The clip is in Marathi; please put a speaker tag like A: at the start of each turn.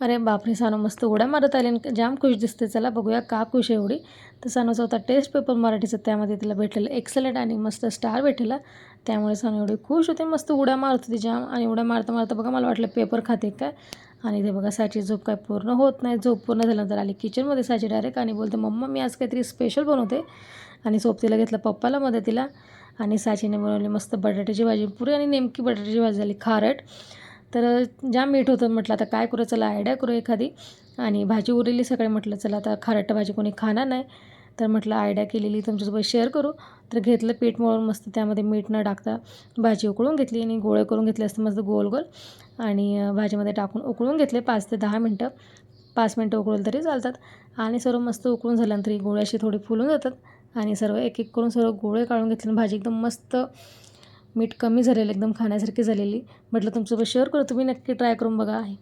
A: अरे बापरे सानू मस्त उड्या मारत आली आणि जाम खुश दिसते. चला बघूया का खुश आहे एवढी. तर सानूचा होता टेस्ट पेपर मराठीचा. त्यामध्ये तिला भेटलेलं एक्सलेंट आणि मस्त स्टार भेटलेला त्यामुळे सानू एवढी खुश होते मस्त उड्या मारत होती जाम. आणि उड्या मारता मारता बघा मला वाटलं पेपर खाते काय. आणि ते बघा साची झोप काय पूर्ण होत नाही. झोप पूर्ण झाल्यानंतर आली किचनमध्ये साची डायरेक्ट आणि बोलते मम्मा मी आज काहीतरी स्पेशल बनवते. आणि सोबतीला घेतलं पप्पाला मदतीला आणि साचीने बनवली मस्त बटाट्याची भाजी. पुरी आणि नेमकी बटाट्याची भाजी झाली खारट. तर जाम मीठ होतं म्हटलं आता काय करू चला आयडिया करू एखादी. आणि भाजी उरलेली सगळे म्हटलं चला आता खारट भाजी कोणी खाणार नाही. तर म्हटलं आयडिया केलेली तुमच्यासोबत शेअर करू. तर घेतलं पीठ मळून मस्त त्यामध्ये मीठ न टाकता भाजी उकळून घेतली आणि गोळे करून घेतले असते मस्त गोल गोल. आणि भाजीमध्ये टाकून उकळून घेतले पाच ते दहा मिनटं. पाच मिनटं उकळून तरी चालतात. आणि सर्व मस्त उकळून झाल्यानंतर ही गोळे अशी थोडी फुलून जातात. आणि सर्व एक एक करून सर्व गोळे काढून घेतले आणि भाजी एकदम मस्त मीठ कमी झालेलं एकदम खाण्यासारखी झालेली. म्हटलं तुमच्यासोबत शेअर करू तुम्ही नक्की ट्राय करून बघा आहे.